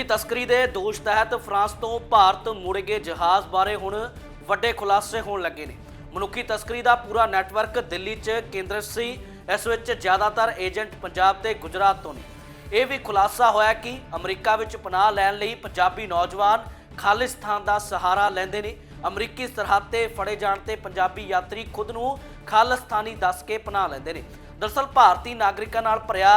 ਮਨੁੱਖੀ ਤਸਕਰੀ ਦੇ ਦੋਸ਼ ਤਹਿਤ ਫਰਾਂਸ ਤੋਂ ਭਾਰਤ ਮੁੜ ਜਹਾਜ਼ ਬਾਰੇ ਹੁਣ ਵੱਡੇ ਖੁਲਾਸੇ ਹੋਣ ਲੱਗੇ ਨੇ। ਮਨੁੱਖੀ ਤਸਕਰੀ ਦਾ ਪੂਰਾ ਨੈਟਵਰਕ ਦਿੱਲੀ 'ਚ ਕੇਂਦਰਿਤ ਸੀ। ਇਸ ਵਿੱਚ ਜ਼ਿਆਦਾਤਰ ਏਜੰਟ ਪੰਜਾਬ ਤੇ ਗੁਜਰਾਤ ਤੋਂ ਨੇ। ਇਹ ਵੀ ਖੁਲਾਸਾ ਹੋਇਆ ਕਿ ਅਮਰੀਕਾ ਵਿੱਚ ਪਨਾਹ ਲੈਣ ਲਈ ਪੰਜਾਬੀ ਨੌਜਵਾਨ ਖਾਲਿਸਤਾਨ ਦਾ ਸਹਾਰਾ ਲੈਂਦੇ ਨੇ। ਅਮਰੀਕੀ ਸਰਹੱਦ ਤੇ ਫੜੇ ਜਾਣ ਤੇ ਪੰਜਾਬੀ ਯਾਤਰੀ ਖੁਦ ਨੂੰ ਖਾਲਿਸਤਾਨੀ ਦੱਸ ਕੇ ਪਨਾਹ ਲੈਂਦੇ ਨੇ। ਦਰਸਲ ਭਾਰਤੀ ਨਾਗਰਿਕਾਂ ਨਾਲ ਭਰਿਆ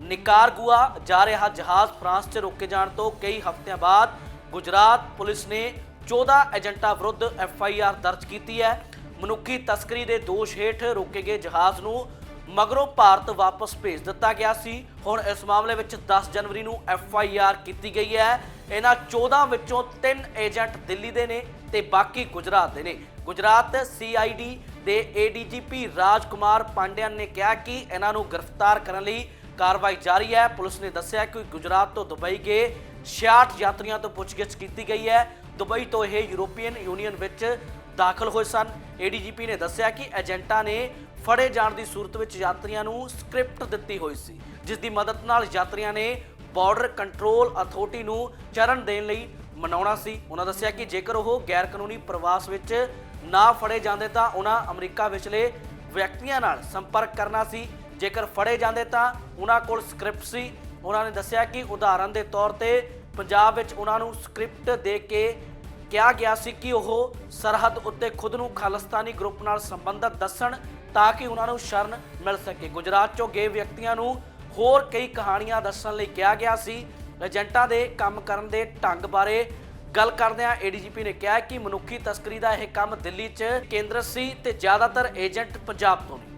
ਨਿਕਾਰਗੁਆ ਜਾ ਰਿਹਾ ਜਹਾਜ਼ ਫਰਾਂਸ 'ਚ ਰੋਕੇ ਜਾਣ ਤੋਂ ਕਈ ਹਫ਼ਤਿਆਂ ਬਾਅਦ ਗੁਜਰਾਤ ਪੁਲਿਸ ਨੇ 14 ਏਜੰਟਾਂ ਵਿਰੁੱਧ ਐਫ ਆਈ ਆਰ ਦਰਜ ਕੀਤੀ ਹੈ। ਮਨੁੱਖੀ ਤਸਕਰੀ ਦੇ ਦੋਸ਼ ਹੇਠ ਰੋਕੇ ਗਏ ਜਹਾਜ਼ ਨੂੰ ਮਗਰੋਂ ਭਾਰਤ ਵਾਪਸ ਭੇਜ ਦਿੱਤਾ ਗਿਆ ਸੀ। ਹੁਣ ਇਸ ਮਾਮਲੇ ਵਿੱਚ 10 ਜਨਵਰੀ ਨੂੰ ਐਫ ਆਈ ਆਰ ਕੀਤੀ ਗਈ ਹੈ। ਇਹਨਾਂ 14 ਵਿੱਚੋਂ 3 ਏਜੰਟ ਦਿੱਲੀ ਦੇ ਨੇ ਤੇ ਬਾਕੀ ਗੁਜਰਾਤ ਦੇ ਨੇ। ਗੁਜਰਾਤ ਸੀ ਆਈ ਡੀ ਦੇ ਏਡੀਜੀਪੀ ਰਾਜਕੁਮਾਰ ਪਾਂਡਿਆਨ ਨੇ ਕਿਹਾ ਕਿ ਇਹਨਾਂ ਨੂੰ ਗ੍ਰਿਫਤਾਰ ਕਰਨ ਲਈ ਕਾਰਵਾਈ ਜਾਰੀ ਹੈ। ਪੁਲਿਸ ਨੇ ਦੱਸਿਆ ਕਿ ਗੁਜਰਾਤ ਤੋਂ ਦੁਬਈ ਗਏ 66 ਯਾਤਰੀਆਂ ਤੋਂ ਪੁੱਛਗਿੱਛ ਕੀਤੀ ਗਈ ਹੈ। ਦੁਬਈ ਤੋਂ ਇਹ ਯੂਰੋਪੀਅਨ ਯੂਨੀਅਨ ਵਿੱਚ ਦਾਖਲ ਹੋਏ ਸਨ। ਏਡੀਜੀਪੀ ਨੇ ਦੱਸਿਆ ਕਿ ਏਜੰਟਾਂ ਨੇ ਫੜੇ ਜਾਣ ਦੀ ਸੂਰਤ ਵਿੱਚ ਯਾਤਰੀਆਂ ਨੂੰ ਸਕ੍ਰਿਪਟ ਦਿੱਤੀ ਹੋਈ ਸੀ, ਜਿਸ ਦੀ ਮਦਦ ਨਾਲ ਯਾਤਰੀਆਂ ਨੇ ਬਾਰਡਰ ਕੰਟਰੋਲ ਅਥਾਰਟੀ ਨੂੰ ਚਰਨ ਦੇਣ ਲਈ ਮਨਾਉਣਾ ਸੀ। ਉਹਨਾਂ ਦੱਸਿਆ ਕਿ ਜੇਕਰ ਉਹ ਗੈਰ ਕਾਨੂੰਨੀ ਪ੍ਰਵਾਸ ਵਿੱਚ ਨਾ ਫੜੇ ਜਾਂਦੇ ਤਾਂ ਉਹਨਾਂ ਅਮਰੀਕਾ ਵਿਚਲੇ ਵਿਅਕਤੀਆਂ ਨਾਲ ਸੰਪਰਕ ਕਰਨਾ ਸੀ। ਜੇਕਰ ਫੜੇ ਜਾਂਦੇ ਤਾਂ ਉਹਨਾਂ ਕੋਲ ਸਕ੍ਰਿਪਟ ਸੀ। ਉਹਨਾਂ ਨੇ ਦੱਸਿਆ ਕਿ ਉਦਾਹਰਨ ਦੇ ਤੌਰ ਤੇ ਪੰਜਾਬ ਵਿੱਚ ਉਹਨਾਂ ਨੂੰ ਸਕ੍ਰਿਪਟ ਦੇ ਕੇ ਕਿਹਾ ਗਿਆ ਸੀ ਕਿ ਉਹ ਸਰਹੱਦ ਉੱਤੇ ਖੁਦ ਨੂੰ ਖਾਲਿਸਤਾਨੀ ਗਰੁੱਪ ਨਾਲ ਸੰਬੰਧਤ ਦੱਸਣ ਤਾਂ ਕਿ ਉਹਨਾਂ ਨੂੰ ਸ਼ਰਨ ਮਿਲ ਸਕੇ। ਗੁਜਰਾਤ ਚੋਂ ਗਏ ਵਿਅਕਤੀਆਂ ਨੂੰ ਹੋਰ ਕਈ ਕਹਾਣੀਆਂ ਦੱਸਣ ਲਈ ਕਿਹਾ ਗਿਆ ਸੀ। ਏਜੰਟਾਂ ਦੇ ਕੰਮ ਕਰਨ ਦੇ ਢੰਗ ਬਾਰੇ ਗੱਲ ਕਰਦਿਆਂ ਏਡੀਜੀਪੀ ਨੇ ਕਿਹਾ ਕਿ ਮਨੁੱਖੀ ਤਸਕਰੀ ਦਾ ਇਹ ਕੰਮ ਦਿੱਲੀ 'ਚ ਕੇਂਦਰ ਸੀ ਤੇ ਜ਼ਿਆਦਾਤਰ ਏਜੰਟ ਪੰਜਾਬ ਤੋਂ ਨੇ।